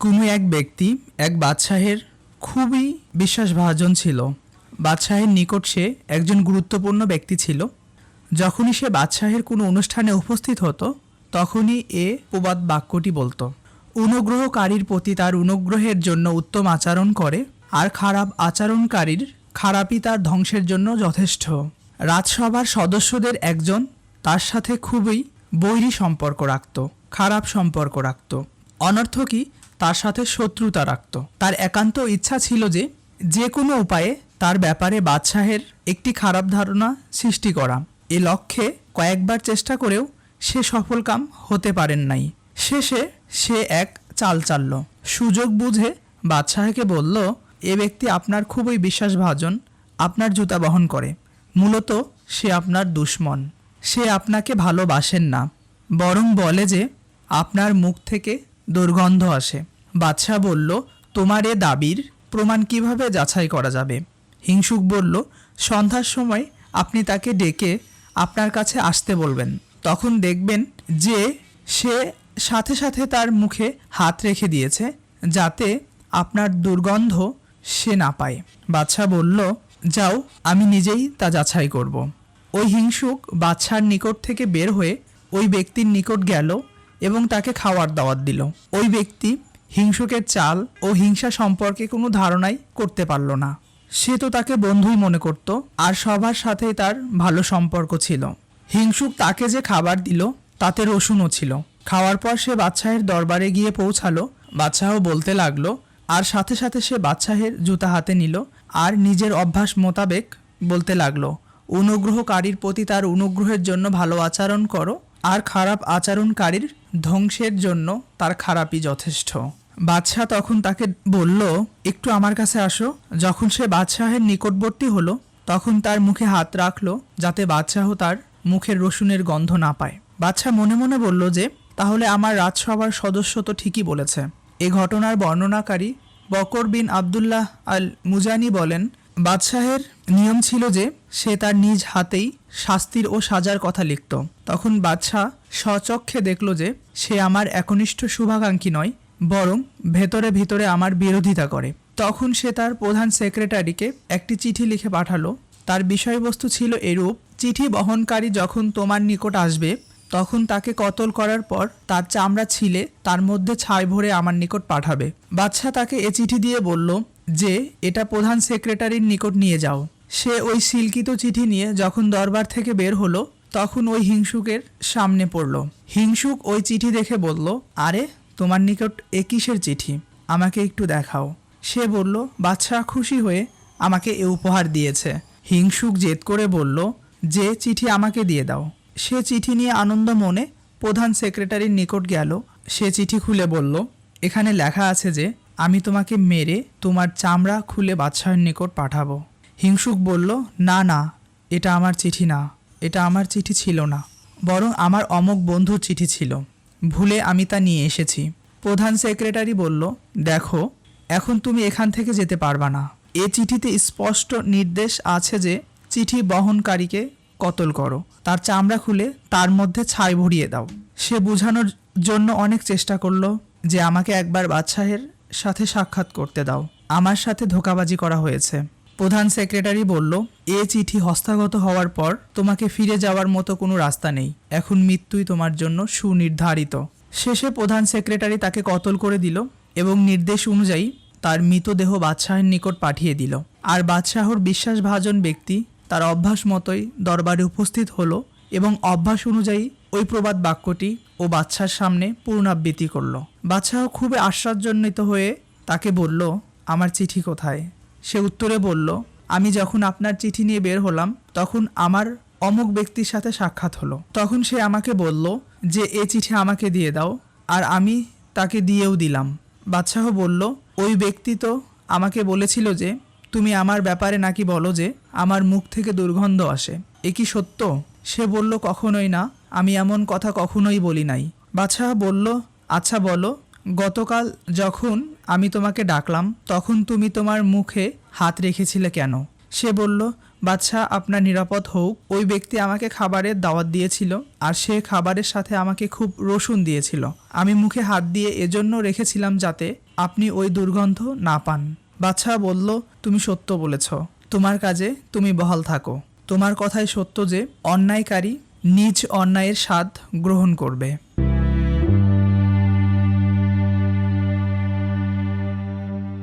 কোনো এক ব্যক্তি, এক বাদশাহের খুবই বিশ্বাসভাজন ছিল। বাদশাহের নিকট সে একজন গুরুত্বপূর্ণ ব্যক্তি ছিল। যখনই সে বাদশাহের কোনো অনুষ্ঠানে উপস্থিত হতো, তখনই এ প্রবাদ বাক্যটি বলতো। অনুগ্রহকারীর প্রতি তার অনুগ্রহের জন্য উত্তম আচরণ করে, আর খারাপ আচরণকারীর খারাপই তার ধ্বংসের জন্য যথেষ্ট। রাজসভার সদস্যদের একজন তার সাথে খুবই বৈরী সম্পর্ক রাখত, খারাপ সম্পর্ক রাখত। অনর্থকই তার সাথে শত্রুতা রাখত। তার একান্ত ইচ্ছা ছিল যে যে কোনো উপায়ে তার ব্যাপারে বাদশাহের একটি খারাপ ধারণা সৃষ্টি করা। এ লক্ষ্যে কয়েকবার চেষ্টা করেও সে সফলকাম হতে পারেন নাই। শেষে সে এক চাল চালল। সুযোগ বুঝে বাদশাহকে বলল, এ ব্যক্তি আপনার খুবই বিশ্বাসভাজন, আপনার জুতা বহন করে। মূলত সে আপনার দুশ্মন। সে আপনাকে ভালোবাসেন না। বরং বলে যে, আপনার মুখ থেকে দুর্গন্ধ আসে। বাদশাহ বলল, তোমার এ দাবির প্রমাণ কীভাবে যাচাই করা যাবে? হিংসুক বলল, সন্ধ্যার সময় আপনি তাকে ডেকে আপনার কাছে আসতে বলবেন। তখন দেখবেন যে সে সাথে সাথে তার মুখে হাত রেখে দিয়েছে, যাতে আপনার দুর্গন্ধ সে না পায়। বাদশাহ বলল, যাও, আমি নিজেই তা যাচাই করব। ওই হিংসুক বাদশার নিকট থেকে বের হয়ে ওই ব্যক্তির নিকট গেল এবং তাকে খাওয়ার দাওয়াত দিল। ওই ব্যক্তি হিংসুকের চাল ও হিংসা সম্পর্কে কোনো ধারণাই করতে পারল না। সে তো তাকে বন্ধুই মনে করত আর সবার সাথেই তার ভালো সম্পর্ক ছিল। হিংসুক তাকে যে খাবার দিল, তাতে রসুনও ছিল। খাওয়ার পর সে বাদশাহের দরবারে গিয়ে পৌঁছালো বাদশাহ বলতে লাগল, আর সাথে সাথে সে বাদশাহের জুতা হাতে নিল আর নিজের অভ্যাস মোতাবেক বলতে লাগল, অনুগ্রহকারীর প্রতি তার অনুগ্রহের জন্য ভালো আচরণ করো আর খারাপ আচরণকারীর ধ্বংসের জন্য তার খারাপই যথেষ্ট। বাদশাহ তখন তাকে বলল, একটু আমার কাছে আসো। যখন সে বাদশাহের নিকটবর্তী হলো, তখন তার মুখে হাত রাখল, যাতে বাদশাহ তার মুখের রসুনের গন্ধ না পায়। বাদশাহ মনে মনে বলল যে, তাহলে আমার রাজসভার সদস্য তো ঠিকই বলেছে। এ ঘটনার বর্ণনাকারী বকর বিন আবদুল্লাহ আল মুজানি বলেন, বাদশাহের নিয়ম ছিল যে, সে তার নিজ হাতেই শাস্তির ও সাজার কথা লিখত। তখন বাদশাহ স্বচক্ষে দেখল যে সে আমার একনিষ্ঠ শুভাকাঙ্ক্ষী নয়, বরং ভেতরে ভিতরে আমার বিরোধিতা করে। তখন সে তার প্রধান সেক্রেটারিকে একটি চিঠি লিখে পাঠালো। তার বিষয়বস্তু ছিল এরূপ, চিঠি বহনকারী যখন তোমার নিকট আসবে, তখন তাকে কতল করার পর তার চামড়া ছিলে, তার মধ্যে ছাই ভরে আমার নিকট পাঠাবে। বাদশাহ তাকে এ চিঠি দিয়ে বলল যে, এটা প্রধান সেক্রেটারির নিকট নিয়ে যাও। সে ওই সিলকিত চিঠি নিয়ে যখন দরবার থেকে বের হলো তখন ওই হিংসুকের সামনে পড়ল। হিংসুক ওই চিঠি দেখে বলল, আরে, তোমার নিকট এ কিসের চিঠি? আমাকে একটু দেখাও। সে বলল বাদশাহ খুশি হয়ে আমাকে এ উপহার দিয়েছে। হিংসুক জেদ করে বলল, যে চিঠি আমাকে দিয়ে দাও। সে চিঠি নিয়ে আনন্দ মনে প্রধান সেক্রেটারির নিকট গেল। সে চিঠি খুলে বলল, এখানে লেখা আছে যে, আমি তোমাকে মেরে তোমার চামড়া খুলে বাদশাহের নিকট পাঠাবো। হিংসুক বলল, না না, এটা আমার চিঠি না। এটা আমার চিঠি ছিল না, বরং আমার অমক বন্ধুর চিঠি ছিল। ভুলে আমি তা নিয়ে এসেছি। প্রধান সেক্রেটারি বলল, দেখো, এখন তুমি এখান থেকে যেতে পারবা না। এ চিঠিতে স্পষ্ট নির্দেশ আছে যে, চিঠি বহনকারীকে কতল করো। তার চামড়া খুলে তার মধ্যে ছাই ভরিয়ে দাও সে বোঝানোর জন্য অনেক চেষ্টা করল যে আমাকে একবার বাদশাহের সাথে সাক্ষাৎ করতে দাও। আমার সাথে ধোকাবাজি করা হয়েছে। প্রধান সেক্রেটারি বলল, এ চিঠি হস্তগত হওয়ার পর তোমাকে ফিরে যাওয়ার মতো কোনো রাস্তা নেই। এখন মৃত্যুই তোমার জন্য সুনির্ধারিত। শেষে প্রধান সেক্রেটারি তাকে কতল করে দিল এবং নির্দেশ অনুযায়ী তার মৃতদেহ বাদশাহের নিকট পাঠিয়ে দিল। আর বাদশাহর বিশ্বাসভাজন ব্যক্তি তার অভ্যাস মতোই দরবারে উপস্থিত হলো এবং অভ্যাস অনুযায়ী ওই প্রবাদ বাক্যটি ও বাদশার সামনে পুনরাবৃত্তি করল। বাদশাহ খুবই আশ্চর্যান্বিত হয়ে তাকে বলল, আমার চিঠি কোথায়? সে উত্তরে বলল, আমি যখন আপনার চিঠি নিয়ে বের হলাম, তখন আমার অমুক ব্যক্তির সাথে সাক্ষাৎ হলো। তখন সে আমাকে বলল যে, এ চিঠি আমাকে দিয়ে দাও, আর আমি তাকে দিয়েও দিলাম। বাদশাহ বলল, ওই ব্যক্তি তো আমাকে বলেছিল যে, তুমি আমার ব্যাপারে নাকি বলো যে, আমার মুখ থেকে দুর্গন্ধ আসে। এ কি সত্য? সে বলল, কখনোই না, আমি এমন কথা কখনোই বলি নাই। বাদশাহ বলল আচ্ছা বলো, গতকাল যখন আমি তোমাকে ডাকলাম, তখন তুমি তোমার মুখে হাত রেখেছিলে কেন? সে বলল বাচ্চা আপনার নিরাপদ হোক। ওই ব্যক্তি আমাকে খাবারের দাওয়াত দিয়েছিল, আর সে খাবারের সাথে আমাকে খুব রসুন দিয়েছিল। আমি মুখে হাত দিয়ে এজন্য রেখেছিলাম যাতে আপনি ওই দুর্গন্ধ না পান। বাচ্চা বলল, তুমি সত্য বলেছ। তোমার কাজে তুমি বহাল থাকো। তোমার কথাই সত্য যে অন্যায়কারী নিজ অন্যায়ের স্বাদ গ্রহণ করবে।